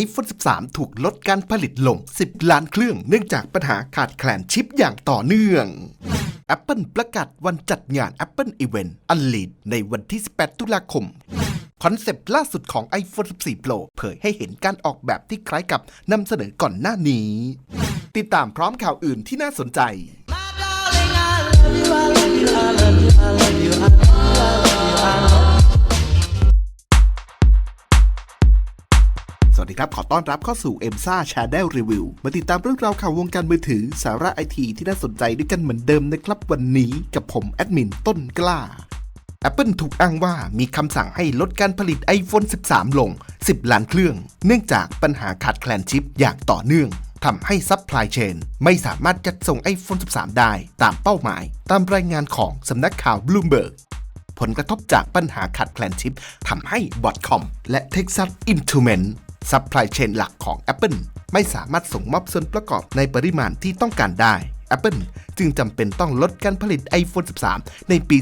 iPhone 13 ถูกลดการผลิตลง 10 ล้านเครื่อง เนื่องจากปัญหาขาดแคลนชิปอย่างต่อเนื่อง Apple ประกาศวันจัดงาน Apple Event Unleashed ในวันที่ 18 ตุลาคมคอนเซปต์ล่าสุดของ iPhone 14 Pro เผยให้เห็นการออกแบบที่คล้ายกับนำเสนอก่อนหน้านี้ ติดตามพร้อมข่าวอื่นที่น่าสนใจ วัสดีครับ ขอต้อนรับเข้าสู่ e m s a Channel Review มาติดตามเรื่องราวข่าววงการมือถือ สาระไอทีที่น่าสนใจด้วยกันเหมือนเดิมนะครับวันนี้กับผมแอดมินต้นกล้า Apple ถูกอ้างว่ามีคำสั่งให้ลดการผลิต iPhone 13 ลง 10 ล้านเครื่อง เนื่องจากปัญหาขาดแคลนชิปอย่างต่อเนื่องทำให้ซัพพลายเชนไม่สามารถจัดส่ง iPhone 13 ได้ตามเป้าหมาย ตามรายงานของสำนักข่าว Bloomberg ผลกระทบจากปัญหาขาดแคลนชิปทำให้บอทคอมและ Texas Instruments ซัพพลายเชนหลักของ Apple ไม่สามารถส่งมอบส่วนประกอบในปริมาณที่ต้องการได้ Apple จึงจำเป็นต้องลดการผลิต iPhone 13 ในปี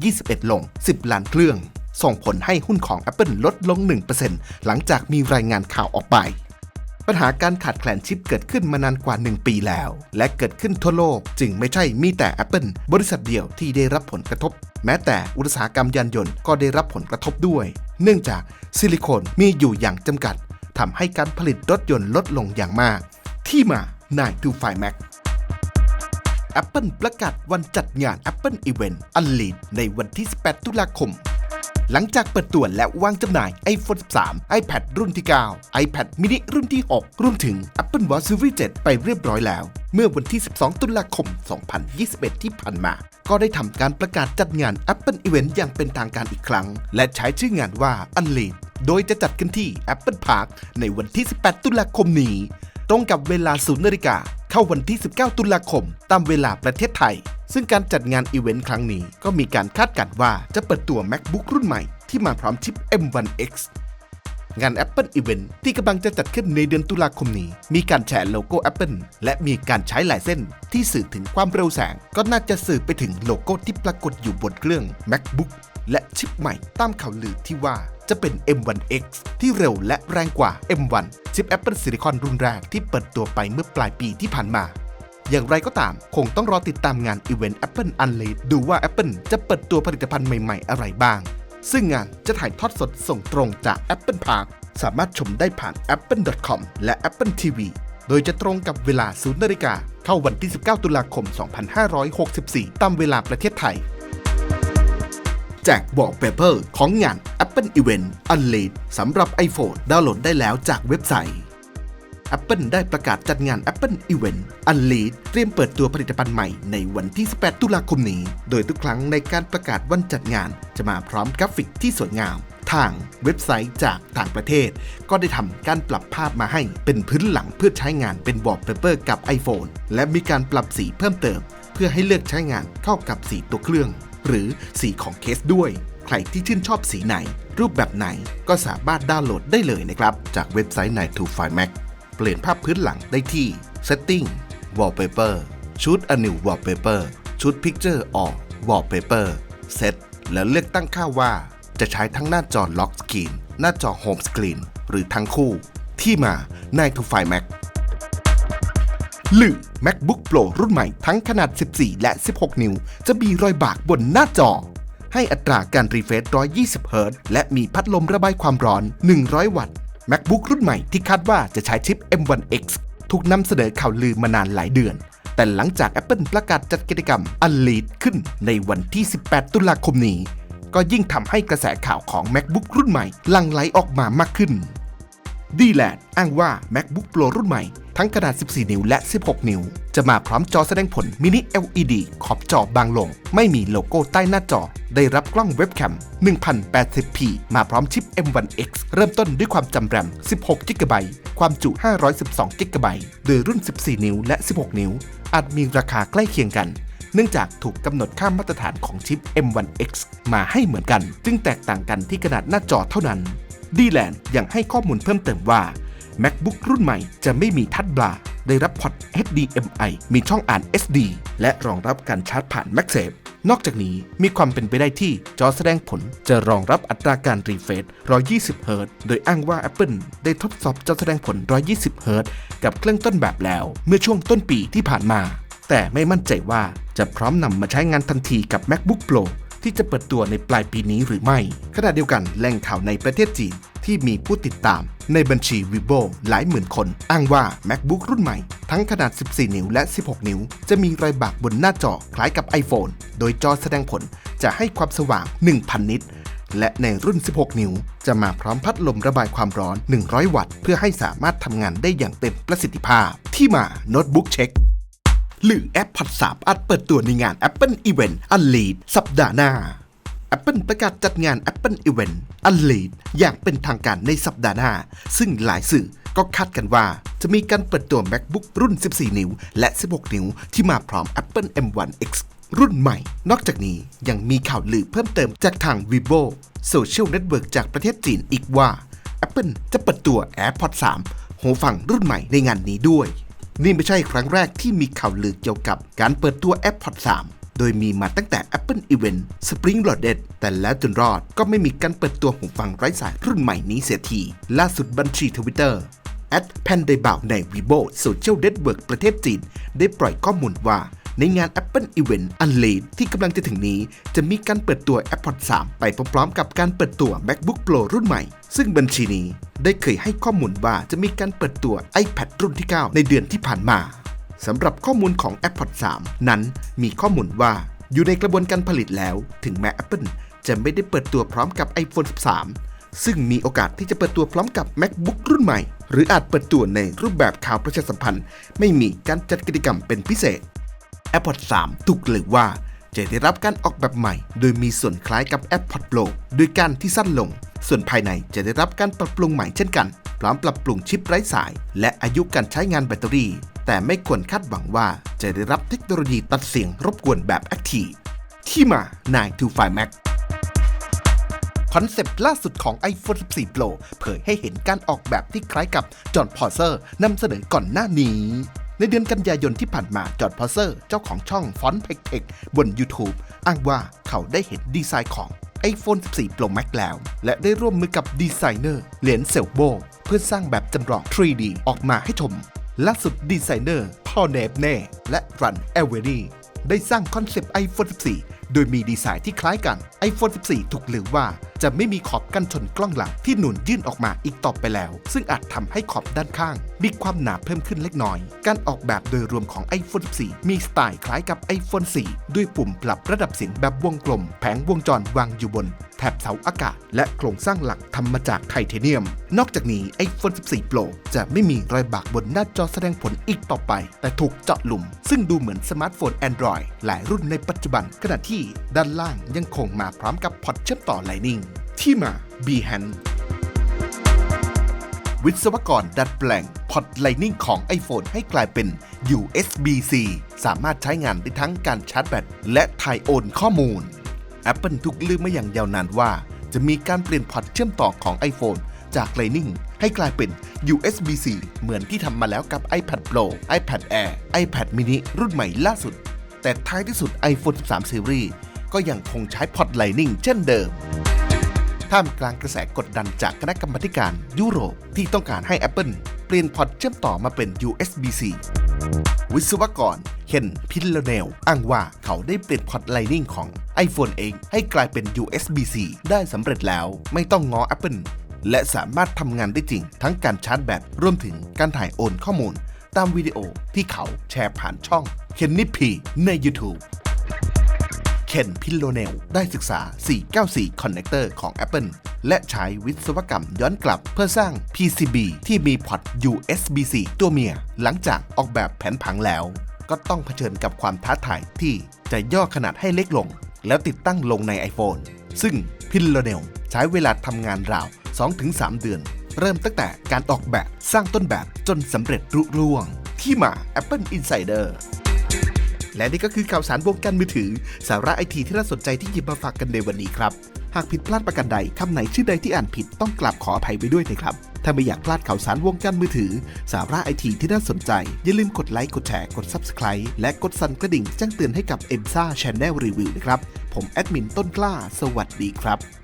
2021 ลง 10 ล้านเครื่อง ส่งผลให้หุ้นของ Apple ลดลง 1%หลังจากมีรายงานข่าวออกไป ปัญหาการขาดแคลนชิปเกิดขึ้นมานานกว่า 1 ปีแล้ว และเกิดขึ้นทั่วโลก จึงไม่ใช่มีแต่ Apple บริษัทเดียวที่ได้รับผลกระทบ แม้แต่อุตสาหกรรมยานยนต์ก็ได้รับผลกระทบด้วย เนื่องจากซิลิโคนมีอยู่อย่างจำกัด ทำให้การผลิตรถยนต์ลดลงอย่างมาก ที่มา9 to 5 Mac Apple ประกาศวันจัดงาน Apple Event Unleashed ในวันที่ 18 ตุลาคม หลังจากเปิดตัวและวางจำหน่าย iPhone 13 iPad รุ่นที่ 9 iPad mini รุ่นที่ 6 รวมถึง Apple Watch Series 7 ไปเรียบร้อยแล้ว เมื่อวันที่ 12 ตุลาคม 2021 ที่ผ่านมา ก็ได้ทำการประกาศจัดงาน Apple Event อย่างเป็นทางการอีกครั้ง และใช้ชื่องานว่า Unleashed โดยจะจัดขึ้นที่ Apple Park ในวันที่ 18 ตุลาคมนี้ ตรงกับเวลา0นาฬิกาเข้าวันที่ 19 ตุลาคม ตามเวลาประเทศไทย ซึ่งการจัดงานอีเวนต์ครั้งนี้ก็มีการคาดการณ์ว่าจะเปิดตัว MacBook รุ่นใหม่ที่มาพร้อมชิป M1X งาน Apple Event ที่กำลังจะจัดขึ้นในเดือนตุลาคมนี้ มีการแชร์โลโก้ Apple และมีการใช้ลายเส้นที่สื่อถึงความเร็วแสง ก็น่าจะสื่อไปถึงโลโก้ที่ปรากฏอยู่บนเครื่อง MacBook และชิปใหม่ตามข่าวลือที่ว่าจะเป็น M1X ที่เร็วและแรงกว่า M1 ชิป Apple Silicon รุ่นแรกที่เปิดตัวไปเมื่อปลายปีที่ผ่านมา อย่างไรก็ตาม คงต้องรอติดตามงานอีเวนต์ Apple u n l e a s e d ดูว่า Apple จะเปิดตัวผลิตภัณฑ์ใหม่ๆ อะไรบ้าง ซึ่งงานจะถ่ายทอดสดส่งตรงจาก Apple Park สามารถชมได้ผ่าน apple.com และ Apple TV โดยจะตรงกับเวลา 0 นาฬิกา เข้าวันที่ 19 ตุลาคม 2564 ตามเวลาประเทศไทย แจกวอลเปเปอร์ของงาน Apple Event Unleaded สำหรับ iPhone ดาวน์โหลดได้แล้วจากเว็บไซต์ Apple ได้ประกาศจัดงาน Apple Event Unleaded เตรียมเปิดตัวผลิตภัณฑ์ใหม่ในวันที่ 18 ตุลาคมนี้ โดยทุกครั้งในการประกาศวันจัดงาน จะมาพร้อมกราฟิกที่สวยงาม ทางเว็บไซต์จากต่างประเทศ ก็ได้ทำการปรับภาพมาให้เป็นพื้นหลังเพื่อใช้งานเป็นวอลเปเปอร์กับ iPhone และมีการปรับสีเพิ่มเติม เพื่อให้เลือกใช้งานเข้ากับสีตัวเครื่อง หรือสีของเคสด้วย ใครที่ชื่นชอบสีไหน รูปแบบไหนก็สามารถดาวน์โหลดได้เลยนะครับ จากเว็บไซต์9 to 5 Mac เปลี่ยนภาพพื้นหลังได้ที่ Setting Wallpaper Choose a new wallpaper Choose Picture or Wallpaper Set แล้วเลือกตั้งค่าว่า จะใช้ทั้งหน้าจอ Lock Screen หน้าจอ Home Screen หรือทั้งคู่ ที่มา9 to 5 Mac หรือ MacBook Pro รุ่นใหม่ทั้งขนาด 14 และ 16 นิ้ว จะมีรอยบากบนหน้าจอ ให้อัตราการรีเฟรช120 เฮิรตซ์และมีพัดลมระบายความร้อน 100 วัตต์ MacBook รุ่นใหม่ที่คาดว่าจะใช้ชิป M1X ถูกนำเสนอข่าวลือมานานหลายเดือน แต่หลังจาก Apple ประกาศจัดกิจกรรม Unleashed ขึ้นในวันที่ 18 ตุลาคมนี้ ก็ยิ่งทำให้กระแสข่าวของ MacBook รุ่นใหม่ลังไหลออกมามากขึ้น ดีแลนอ้างว่า MacBook Pro รุ่นใหม่ ทั้งขนาด 14 นิ้วและ 16 นิ้ว จะมาพร้อมจอแสดงผลมินิ LED ขอบจอบางลง ไม่มีโลโก้ใต้หน้าจอ ได้รับกล้องเว็บแคม 1080p มาพร้อมชิป M1X เริ่มต้นด้วยความจำแรม 16 g b ความจุ 512 g b โดยรุ่น 14 นิ้วและ 16 นิ้ว อาจมีราคาใกล้เคียงกันเนื่องจากถูกกำหนดค่ามาตรฐานของชิป M1X มาให้เหมือนกัน จึงแตกต่างกันที่ขนาดหน้าจอเท่านั้น ดีแลนด์ยังให้ข้อมูลเพิ่มเติมว่า MacBook รุ่นใหม่จะไม่มีทัชบาร์ได้รับพอร์ต HDMI มีช่องอ่าน SD และรองรับการชาร์จผ่าน MagSafe นอกจากนี้มีความเป็นไปได้ที่จอแสดงผลจะรองรับอัตราการรีเฟรช120เฮิรตโดยอ้างว่า Apple ได้ทดสอบจอแสดงผล 120เฮิรตกับเครื่องต้นแบบแล้ว เมื่อช่วงต้นปีที่ผ่านมา แต่ไม่มั่นใจว่าจะพร้อมนำมาใช้งานทันทีกับ MacBook Pro ที่จะเปิดตัวในปลายปีนี้หรือไม่ ขณะเดียวกันแหล่งข่าวในประเทศจีนที่มีผู้ติดตามในบัญชี Vivo หลายหมื่นคน อ้างว่า MacBook รุ่นใหม่ ทั้งขนาด 14 นิ้วและ 16 นิ้ว จะมีรอยบากบนหน้าจอคล้ายกับ iPhone โดยจอแสดงผลจะให้ความสว่าง 1,000 นิตและในรุ่น 16 นิ้ว จะมาพร้อมพัดลมระบายความร้อน 100 วัตต์ เพื่อให้สามารถทำงานได้อย่างเต็มประสิทธิภาพ ที่มาโน้ตบุ๊กเช็ค หรือแอปพอดสามอาจเปิดตัวในงาน Apple Event Unlead สัปดาห์หน้า Apple ประกาศจัดงาน Apple Event Unlead อย่างเป็นทางการในสัปดาห์หน้า ซึ่งหลายสื่อก็คาดกันว่า จะมีการเปิดตัว MacBook รุ่น 14 นิ้ว และ 16 นิ้ว ที่มาพร้อม Apple M1X รุ่นใหม่ นอกจากนี้ยังมีข่าวลือเพิ่มเติมจากทาง Vivo Social Network จากประเทศจีนอีกว่า Apple จะเปิดตัว AirPods 3หูฟังรุ่นใหม่ในงานนี้ด้วย นี่ไม่ใช่ครั้งแรกที่มีข่าวลือเกี่ยวกับการเปิดตัว AirPod 3 โดยมีมาตั้งแต่ Apple Event Spring Loaded แต่แล้วจนรอดก็ไม่มีการเปิดตัวหูฟังไร้สายรุ่นใหม่นี้เสียที ล่าสุดบัญชีทวิตเตอร์แอดแพนไดบ่าวใน Vivo Social Network ประเทศจีน ได้ปล่อยข้อมูลว่า ในงาน Apple Event Unlead ที่กำลังจะถึงนี้ จะมีการเปิดตัว AirPods 3 ไปพร้อมๆ กับการเปิดตัว MacBook Pro รุ่นใหม่ ซึ่งบัญชีนี้ได้เคยให้ข้อมูลว่าจะมีการเปิดตัว iPad รุ่นที่ 9 ในเดือนที่ผ่านมาสำหรับข้อมูลของ AirPods 3 นั้นมีข้อมูลว่าอยู่ในกระบวนการผลิตแล้ว ถึงแม้ Apple จะไม่ได้เปิดตัวพร้อมกับ iPhone 13 ซึ่งมีโอกาสที่จะเปิดตัวพร้อมกับ MacBook รุ่นใหม่ หรืออาจเปิดตัวในรูปแบบข่าวประชาสัมพันธ์ ไม่มีการจัดกิจกรรมเป็นพิเศษ AirPods 3 ถูกกล่าวว่า จะได้รับการออกแบบใหม่ โดยมีส่วนคล้ายกับ AirPods Pro โดยการที่สั้นลง ส่วนภายในจะได้รับการปรับปรุงใหม่เช่นกัน พร้อมปรับปรุงชิปไร้สาย และอายุการใช้งานแบตเตอรี่ แต่ไม่ควรคาดหวังว่าจะได้รับเทคโนโลยีตัดเสียงรบกวนแบบ Active ที่มา9 to 5 Max คอนเซปต์ล่าสุดของ iPhone 14 Pro เผยให้เห็นการออกแบบที่คล้ายกับจอห์นพอเซอร์นำเสนอก่อนหน้านี้ ในเดือนกันยายนที่ผ่านมาจอห์นพอเซอร์ เจ้าของช่องฟอนต์เพกเทคบน YouTube อ้างว่าเขาได้เห็นดีไซน์ของ iPhone 14 Pro Max แล้ว และได้ร่วมมือกับดีไซเนอร์เหรียญเซลโบเพื่อสร้างแบบจำลอง 3D ออกมาให้ชมล่าสุดดีไซเนอร์พ่อเนฟเน่และรันเอเวอรี่ได้สร้างคอนเซปต์ iPhone 14 โดยมีดีไซน์ที่คล้ายกัน iPhone 14 ถูกลือว่าจะไม่มีขอบกันชนกล้องหลังที่หนุนยื่นออกมาอีกต่อไปแล้ว ซึ่งอาจทำให้ขอบด้านข้าง มีความหนาเพิ่มขึ้นเล็กน้อย การออกแบบโดยรวมของ iPhone 14 มีสไตล์คล้ายกับ iPhone 4 ด้วยปุ่มปรับระดับเสียงแบบวงกลม แผงวงจรวางอยู่บน แถบเสาอากาศ และโครงสร้างหลักทำมาจากไทเทเนียม นอกจากนี้ iPhone 14 Pro จะไม่มีรอยบากบนหน้าจอแสดงผลอีกต่อไป แต่ถูกเจาะหลุม ซึ่งดูเหมือนสมาร์ทโฟน Android หลายรุ่นในปัจจุบัน ขณะที่ด้านล่างยังคงมาพร้อมกับพอร์ตเชื่อมต่อ Lightning ที่มา Behance วิศวกรดัดแปลงพอร์ต Lightning ของ iPhone ให้กลายเป็น USB-C สามารถใช้งานได้ทั้งการชาร์จแบตและถ่ายโอนข้อมูล Apple ถูกลือมาอย่างยาวนานว่า จะมีการเปลี่ยนพอร์ตเชื่อมต่อของ iPhone จาก Lightning ให้กลายเป็น USB-C เหมือนที่ทำมาแล้วกับ iPad Pro iPad Air iPad mini รุ่นใหม่ล่าสุด แต่ท้ายที่สุด iPhone 13 Series ก็ยังคงใช้พอร์ต Lightning เช่นเดิมท่ามกลางกระแสกดดันจากคณะกรรมาการยุโรปที่ต้องการให้ Apple เปลี่ยนพอร์ตเชื่อมต่อมาเป็น USB-C วิศวกรเคนพิลโลเนลอ้างว่าเขาได้เปลี่ยนพอร์ต Lightning ของ iPhone เองให้กลายเป็น USB-C ได้สำเร็จแล้วไม่ต้องง้อ Apple และสามารถทำงานได้จริง ทั้งการชาร์จแบตรวมถึงการถ่ายโอนข้อมูล ตามวิดีโอที่เขาแชร์ผ่านช่องเคนนิพีใน YouTube เคนพิลโลเนลได้ศึกษา 494คอนเนคเตอร์ของ Apple และใช้วิศวกรรมย้อนกลับเพื่อสร้าง PCB ที่มีพอร์ต USB-C ตัวเมีย หลังจากออกแบบแผนผังแล้ว ก็ต้องเผชิญกับความท้าทายที่จะย่อขนาดให้เล็กลง แล้วติดตั้งลงใน iPhone ซึ่งพิลโลเนลใช้เวลาทำงานราว 2-3 เดือน เริ่มตั้งแต่การออกแบบสร้างต้นแบบจนสำเร็จรุ่ร่วง ที่มา Apple Insider และนี่ก็คือข่าวสารวงการมือถือ สาระไอทีที่น่าสนใจที่หยิบมาฝากกันในวันนี้ครับ หากผิดพลาดประการใดคำไหนชื่อใดที่อ่านผิดต้องกลับขออภัยไว้ด้วยนะครับ ถ้าไม่อยากพลาดข่าวสารวงการมือถือ สาระไอทีที่น่าสนใจ อย่าลืมกดไลค์ กดแชร์ กด Subscribe และกดสั่นกระดิ่งแจ้งเตือนให้กับ e m s a Channel Review นะครับ ผมแอดมินต้นกล้า สวัสดีครับ